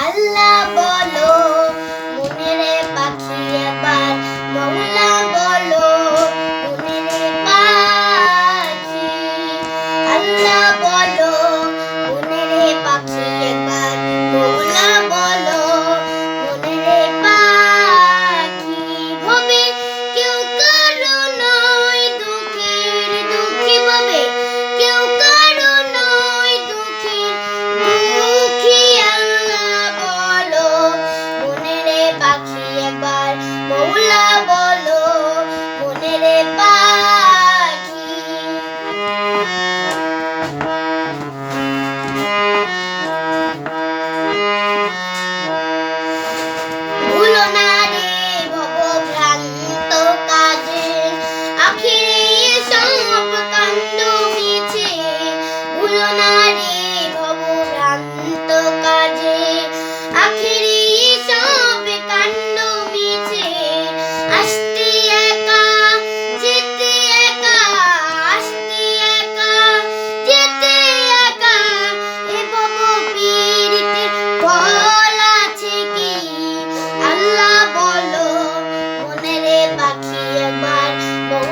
আল্লাহ বলো মনেরে পাখি একবার মৌলা বলো মনেরে পাখি। আল্লাহ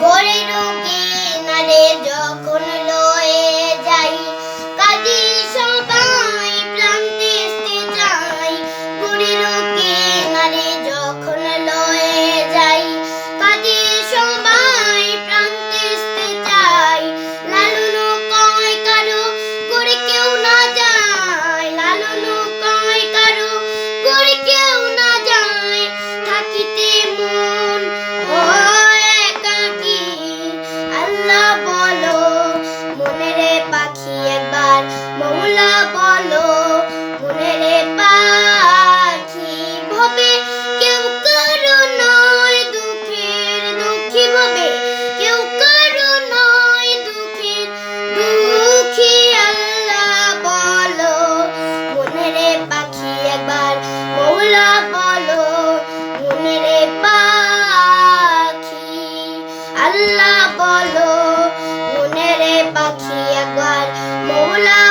গড়ে রোগী নারে যখন লোক আল্লাহ বলো মনের পাখি একবার মৌলা